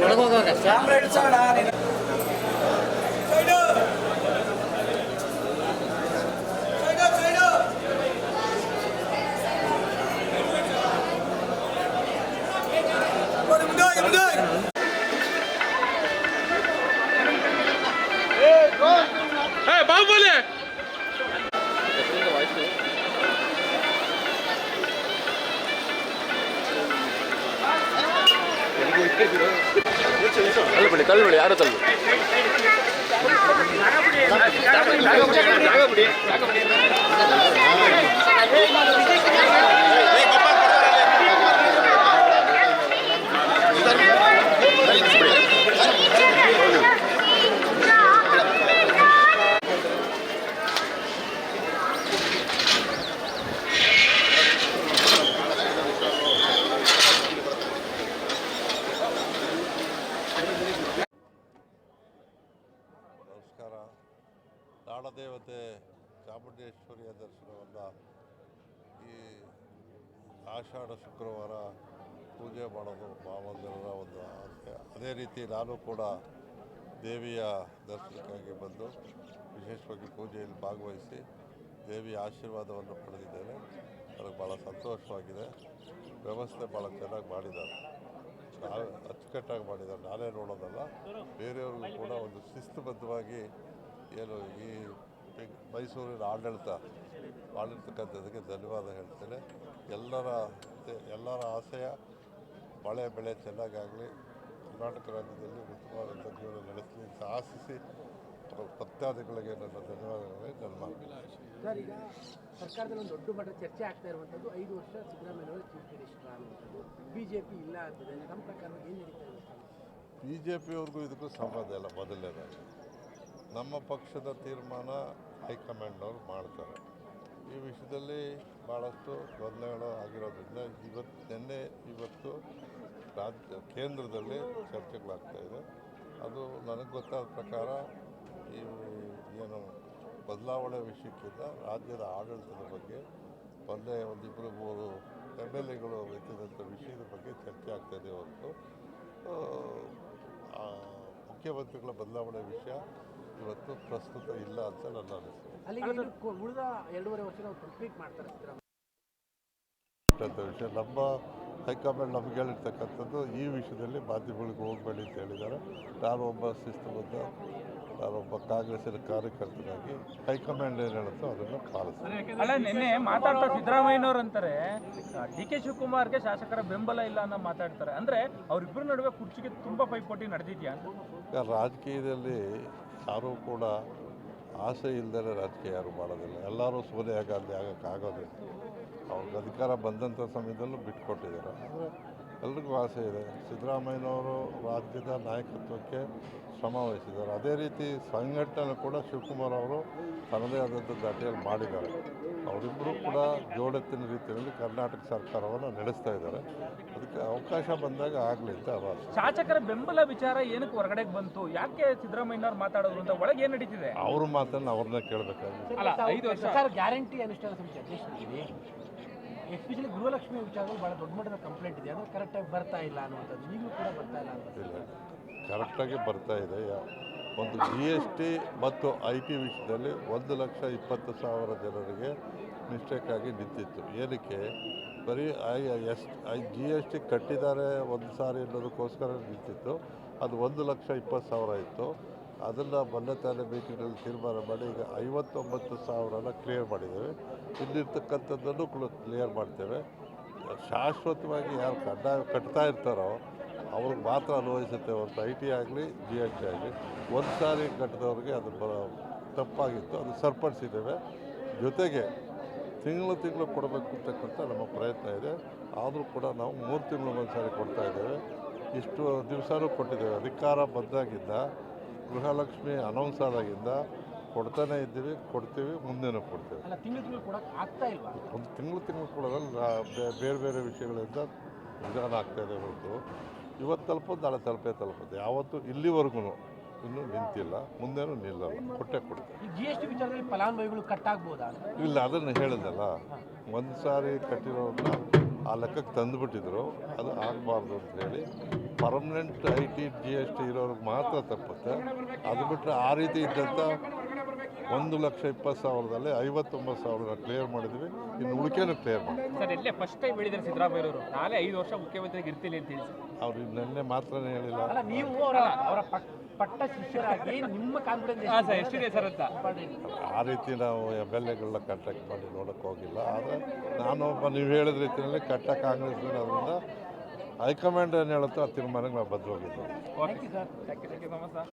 ಒಳಗೋಗ camera sir தள்ளுபடி தள்ளுபடி யாரும் தள்ளுபடி? நாகப்படி நாகப்படி நாகப்படி ನಾಡದೇವತೆ ಚಾಮುಂಡೇಶ್ವರಿಯ ದರ್ಶನವನ್ನು ಈ ಆಷಾಢ ಶುಕ್ರವಾರ ಪೂಜೆ ಮಾಡೋದು ಭಾವಂದರ ಒಂದು ಆಸೆ. ಅದೇ ರೀತಿ ನಾನು ಕೂಡ ದೇವಿಯ ದರ್ಶನಕ್ಕಾಗಿ ಬಂದು ವಿಶೇಷವಾಗಿ ಪೂಜೆಯಲ್ಲಿ ಭಾಗವಹಿಸಿ ದೇವಿಯ ಆಶೀರ್ವಾದವನ್ನು ಪಡೆದಿದ್ದೇನೆ. ನನಗೆ ಭಾಳ ಸಂತೋಷವಾಗಿದೆ. ವ್ಯವಸ್ಥೆ ಭಾಳ ಚೆನ್ನಾಗಿ ಮಾಡಿದ್ದಾರೆ. ನಾವೇ ಅಚ್ಚುಕಟ್ಟಾಗಿ ಮಾಡಿದ್ದಾರೆ. ನಾನೇ ನೋಡೋದಲ್ಲ. ಬೇರೆಯವ್ರಿಗೂ ಕೂಡ ಒಂದು ಶಿಸ್ತುಬದ್ಧವಾಗಿ ಏನು ಈ ಮೈಸೂರಿನ ಆಡಳಿತ ಆಡಳಿತಕ್ಕಂಥದ್ದಕ್ಕೆ ಧನ್ಯವಾದ ಹೇಳ್ತೇನೆ. ಎಲ್ಲರ ಎಲ್ಲರ ಆಸೆಯ ಮಳೆ ಬೆಳೆ ಚೆನ್ನಾಗಾಗಲಿ. ಕರ್ನಾಟಕ ರಾಜ್ಯದಲ್ಲಿ ಉತ್ತಮವಾದಂಥ ಜೀವನ ನಡೆಸಲಿ ಅಂತ ಆಶಿಸಿ ಭಕ್ತಾದಿಗಳಿಗೆ ನನ್ನ ಧನ್ಯವಾದಗಳೇ. ನನ್ನ ಸರ್ ಈಗ ಸರ್ಕಾರದಲ್ಲಿ ಒಂದು ದೊಡ್ಡ ಮಟ್ಟದ ಚರ್ಚೆ ಆಗ್ತಾ ಇರುವಂಥದ್ದು ಐದು ವರ್ಷ ಚೀಫ್ ಮಿನಿಸ್ಟರ್ ಅನ್ನುವಂಥದ್ದು ಬಿ ಜೆ ಪಿ ಇಲ್ಲ ನಮ್ಮ ಪ್ರಕಾರ ಏನು ನಡೀತಾ ಇದೆ? ಬಿ ಜೆ ಪಿಯವ್ರಿಗೂ ಇದಕ್ಕೂ ಸಂಬಂಧ ಇಲ್ಲ ಮೊದಲನೇದಾಗಿ. ನಮ್ಮ ಪಕ್ಷದ ತೀರ್ಮಾನ ಹೈಕಮಾಂಡ್ನವ್ರು ಮಾಡ್ತಾರೆ. ಈ ವಿಷಯದಲ್ಲಿ ಭಾಳಷ್ಟು ಗೊಂದಲಗಳು ಆಗಿರೋದ್ರಿಂದ ಇವತ್ತು ನಿನ್ನೆ ಇವತ್ತು ರಾಜ್ಯ, ಕೇಂದ್ರದಲ್ಲಿ ಚರ್ಚೆಗಳಾಗ್ತಾ ಇದೆ. ಅದು ನನಗೆ ಗೊತ್ತಾದ ಪ್ರಕಾರ ಈ ಏನು ಬದಲಾವಣೆ ವಿಷಯಕ್ಕಿಂತ ರಾಜ್ಯದ ಆಡಳಿತದ ಬಗ್ಗೆ ಮೊನ್ನೆ ಒಂದಿಬ್ಬರು ಮೂರು ಎಂ ಎಲ್ ಎಗಳು ವಿಷಯದ ಬಗ್ಗೆ ಚರ್ಚೆ ಆಗ್ತಾಯಿದೆ ಹೊರತು. ಮುಖ್ಯಮಂತ್ರಿಗಳ ಬದಲಾವಣೆ ವಿಷಯ ಇವತ್ತು ಪ್ರಸ್ತುತ ಇಲ್ಲ ಅಂತ ನನ್ನ ಅನಿಸಿಕೆ. ಅಲ್ಲಿಗೆ ಇನ್ನು ಕೊ- ಉಳಿದ ಎರಡೂವರೆ ವರ್ಷ ನಾವು ಕಂಪ್ಲೀಟ್ ಮಾಡ್ತಾರೆ ಸಿದ್ದರಾಮಯ್ಯ ಅಂತ ವಿಷಯ. ನಮ್ಮ ಹೈಕಮಾಂಡ್ ನಮ್ಗೆ ಹೇಳಿರ್ತಕ್ಕಂಥದ್ದು ಈ ವಿಷಯದಲ್ಲಿ ಮಾಧ್ಯಮಗಳಿಗೆ ಹೋಗಬೇಡಿ ಅಂತ ಹೇಳಿದ್ದಾರೆ. ನಾನು ಒಬ್ಬ ಶಿಸ್ತುಬದ್ಧ ನಾನೊಬ್ಬ ಕಾಂಗ್ರೆಸ್ಸಿನ ಕಾರ್ಯಕರ್ತನಾಗಿ ಹೈಕಮಾಂಡ್ ಏನು ಹೇಳುತ್ತೋ ಅದನ್ನು ಪಾಲಿಸ್ತೀನಿ ಅಲ್ಲ ನಿನ್ನೆ ಮಾತಾಡ್ತಾ ಸಿದ್ದರಾಮಯ್ಯನವ್ರು ಅಂತಾರೆ ಡಿ ಕೆ ಶಿವಕುಮಾರ್ಗೆ ಶಾಸಕರ ಬೆಂಬಲ ಇಲ್ಲ ಅನ್ನೋ ಮಾತಾಡ್ತಾರೆ. ಅಂದ್ರೆ ಅವರಿಬ್ಬರ ನಡುವೆ ಕುರ್ಚಿಗೆ ತುಂಬಾ ಪೈಪೋಟಿ ನಡೆದಿದ್ಯಾ? ರಾಜಕೀಯದಲ್ಲಿ ಯಾರೂ ಕೂಡ ಆಸೆ ಇಲ್ಲದೇ ರಾಜಕೀಯ ಯಾರು ಮಾಡೋದಿಲ್ಲ. ಎಲ್ಲರೂ ಸೋನಿಯಾ ಗಾಂಧಿ ಆಗೋಕ್ಕಾಗೋದಿಲ್ಲ. ಅವ್ರಿಗೆ ಅಧಿಕಾರ ಬಂದಂಥ ಸಮಯದಲ್ಲೂ ಬಿಟ್ಕೊಟ್ಟಿದ್ದಾರೆ. ಎಲ್ರಿಗೂ ಆಸೆ ಇದೆ. ಸಿದ್ದರಾಮಯ್ಯನವರು ರಾಜ್ಯದ ನಾಯಕತ್ವಕ್ಕೆ ಶ್ರಮ ವಹಿಸಿದ್ದಾರೆ. ಅದೇ ರೀತಿ ಸಂಘಟನೆ ಕೂಡ ಶಿವಕುಮಾರ್ ಅವರು ತನ್ನದೇ ಆದಂಥ ದಾಟಿಯಲ್ಲಿ ಮಾಡಿದ್ದಾರೆ. ಅವರಿಬ್ಬರು ಕೂಡ ಜೋಡೆತ್ತಿನ ರೀತಿಯಲ್ಲಿ ಕರ್ನಾಟಕ ಸರ್ಕಾರವನ್ನು ನಡೆಸ್ತಾ ಇದ್ದಾರೆ. ಅದಕ್ಕೆ ಅವಕಾಶ ಬಂದಾಗ ಆಗಲಿ ಅಂತ ಆವಾಸ ಶಾಸಕರ ಬೆಂಬಲ ವಿಚಾರ ಏನಕ್ಕೆ ಹೊರಗಡೆಗೆ ಬಂತು? ಯಾಕೆ ಸಿದ್ದರಾಮಯ್ಯನವ್ರು ಮಾತಾಡೋದು ಅಂತ ಒಳಗೆ ಏನು ನಡೀತಿದೆ? ಅವ್ರ ಮಾತನ್ನು ಅವ್ರನ್ನ ಕೇಳಬೇಕಾಗಿದೆ ಅಲ್ಲ, ತಾವು ಐದು ವರ್ಷ- ಸರ್ಕಾರ ಗ್ಯಾರಂಟಿ ಅನುಷ್ಠಾನ ಎಸ್ಪೆಷಲಿ ಗೃಹಲಕ್ಷ್ಮಿ ವಿಚಾರದಲ್ಲಿ ಭಾಳ ದೊಡ್ಡ ಮಟ್ಟದ ಕಂಪ್ಲೇಂಟ್ ಇದೆ. ಅದು ಕರೆಕ್ಟಾಗಿ ಬರ್ತಾ ಇಲ್ಲ ಅನ್ನುವಂಥದ್ದು. ಈಗಲೂ ಕೂಡ ಬರ್ತಾ ಇಲ್ಲ ಕರೆಕ್ಟಾಗಿ ಬರ್ತಾ ಇದೆ. ಒಂದು ಜಿ ಎಸ್ ಟಿ ಮತ್ತು ಐ ಟಿ ವಿಷಯದಲ್ಲಿ ಒಂದು ಲಕ್ಷ ಇಪ್ಪತ್ತು ಸಾವಿರ ಜನರಿಗೆ ಮಿಸ್ಟೇಕಾಗಿ ನಿಂತಿತ್ತು. ಏನಕ್ಕೆ? ಬರೀ I S I G S T ಕಟ್ಟಿದ್ದಾರೆ ಒಂದು ಸಾರಿ ಅನ್ನೋದಕ್ಕೋಸ್ಕರ ನಿಂತಿತ್ತು. ಅದು ಒಂದು ಲಕ್ಷ ಇಪ್ಪತ್ತು ಸಾವಿರ ಇತ್ತು. ಅದನ್ನು ಮೊನ್ನೆ ತಾನೇ ಮೀಟಿಂಗ್ನಲ್ಲಿ ತೀರ್ಮಾನ ಮಾಡಿ ಈಗ ಐವತ್ತೊಂಬತ್ತು ಸಾವಿರನ ಕ್ಲಿಯರ್ ಮಾಡಿದ್ದೇವೆ. ಇಲ್ಲಿರ್ತಕ್ಕಂಥದ್ದನ್ನು ಕೂಡ ಕ್ಲಿಯರ್ ಮಾಡ್ತೇವೆ. ಶಾಶ್ವತವಾಗಿ ಯಾರು ಕಡ್ಡಾಯ ಕಟ್ತಾ ಇರ್ತಾರೋ ಅವ್ರಿಗೆ ಮಾತ್ರ ಅನುಭವಿಸುತ್ತೆ ಹೊರತು ಐ ಟಿ ಆಗಲಿ, ಜಿ ಎಚ್ ಆಗಲಿ, ಒಂದು ಸಾರಿ ಕಟ್ಟಿದವ್ರಿಗೆ ಅದು ಬ ತಪ್ಪಾಗಿತ್ತು, ಅದು ಸರಿಪಡಿಸಿದ್ದೇವೆ. ಜೊತೆಗೆ ತಿಂಗಳು ತಿಂಗಳು ಕೊಡಬೇಕು ಅಂತಕ್ಕಂಥ ನಮ್ಮ ಪ್ರಯತ್ನ ಇದೆ. ಆದರೂ ಕೂಡ ನಾವು ಮೂರು ತಿಂಗಳು ಒಂದು ಸಾರಿ ಕೊಡ್ತಾ ಇದ್ದೇವೆ. ಇಷ್ಟು ದಿವಸನೂ ಕೊಟ್ಟಿದ್ದೇವೆ. ಅಧಿಕಾರ ಬಂದಾಗಿಂದ ಗೃಹಲಕ್ಷ್ಮಿ ಅನೌನ್ಸ್ ಆದಾಗಿಂದ ಕೊಡ್ತಾನೆ ಇದ್ದೀವಿ ಕೊಡ್ತೀವಿ ಮುಂದೆನೂ ಕೊಡ್ತೀವಿ. ಒಂದು ತಿಂಗಳು ತಿಂಗಳು ಕೊಡೋದಲ್ಲ ಬೇರೆ ಬೇರೆ ವಿಷಯಗಳಿಂದ ನಿಧಾನ ಆಗ್ತಾ ಇದೆ ಹೊರತು. ಇವತ್ತು ತಲುಪೋದು ನಾಳೆ ತಲುಪೇ ತಲುಪುತ್ತೆ ಯಾವತ್ತೂ ಇಲ್ಲಿವರೆಗೂ ಇನ್ನೂ ನಿಂತಿಲ್ಲ ಮುಂದೇನು ನಿಲ್ಲಲ್ಲ ಕೊಟ್ಟೆ ಕೊಡ್ತೀವಿ. ಇಲ್ಲ ಅದನ್ನು ಹೇಳಿದಲ್ಲ ಒಂದು ಸಾರಿ ಕಟ್ಟಿರೋದನ್ನ ಆ ಲೆಕ್ಕಕ್ಕೆ ತಂದುಬಿಟ್ಟಿದ್ರು. ಅದು ಆಗಬಾರ್ದು ಅಂತ ಹೇಳಿ permanent I T G S T ಇರೋರಿಗೆ ಮಾತ್ರ ತಪ್ಪುತ್ತೆ. ಅದು ಬಿಟ್ಟರೆ ಆ ರೀತಿ ಇದ್ದಂಥ ಒಂದು ಲಕ್ಷ ಇಪ್ಪತ್ತು ಸಾವಿರದಲ್ಲಿ ಐವತ್ತೊಂಬತ್ತು ಸಾವಿರ ಕ್ಲಿಯರ್ ಮಾಡಿದ್ವಿ. ಇನ್ನು ಉಳಿಕೆನೂ ಕ್ಲಿಯರ್ ಮಾಡಿದ್ವಿ ಸರ್ ಎಲ್ಲೇ ಫಸ್ಟ್ ಟೈಮ್ ಹೇಳಿದ್ದಾರೆ ಸಿದ್ದರಾಮಯ್ಯವರು. ನಾಳೆ ಐದು ವರ್ಷ ಮುಖ್ಯಮಂತ್ರಿಗೆ ಇರ್ತೀನಿ ಅಂತ ಹೇಳಿ. ಅವ್ರು ನಿನ್ನೆ ಮಾತ್ರನೇ ಹೇಳಿಲ್ಲ. ನೀವು ಅವರ ಪಟ್- ಪಟ್ಟ ಶಿಷ್ಯರಾಗಿ ನಿಮ್ಮ ಕಾನ್ಫಿಡೆನ್ಸ್ ಎಷ್ಟಿದೆ ಸರ್ ಅಂತ? ಆ ರೀತಿ ನಾವು ಎಂ ಎಲ್ ಎಗಳನ್ನ ಕಾಂಟ್ಯಾಕ್ಟ್ ಮಾಡಿ ನೋಡಕ್ ಹೋಗಿಲ್ಲ. ನಾನು ಒಬ್ಬ ನೀವು ಹೇಳಿದ ರೀತಿಯಲ್ಲಿ ಕಟ್ಟ ಕಾಂಗ್ರೆಸ್ ಅದರಿಂದ ಹೈಕಮಾಂಡ್ ಏನು ಹೇಳುತ್ತೋ ಆ ತೀರ್ಮಾನಕ್ಕೆ ನಾವು ಬದ್ಧವಾಗಿದ್ದೇವೆ ಓಕೆ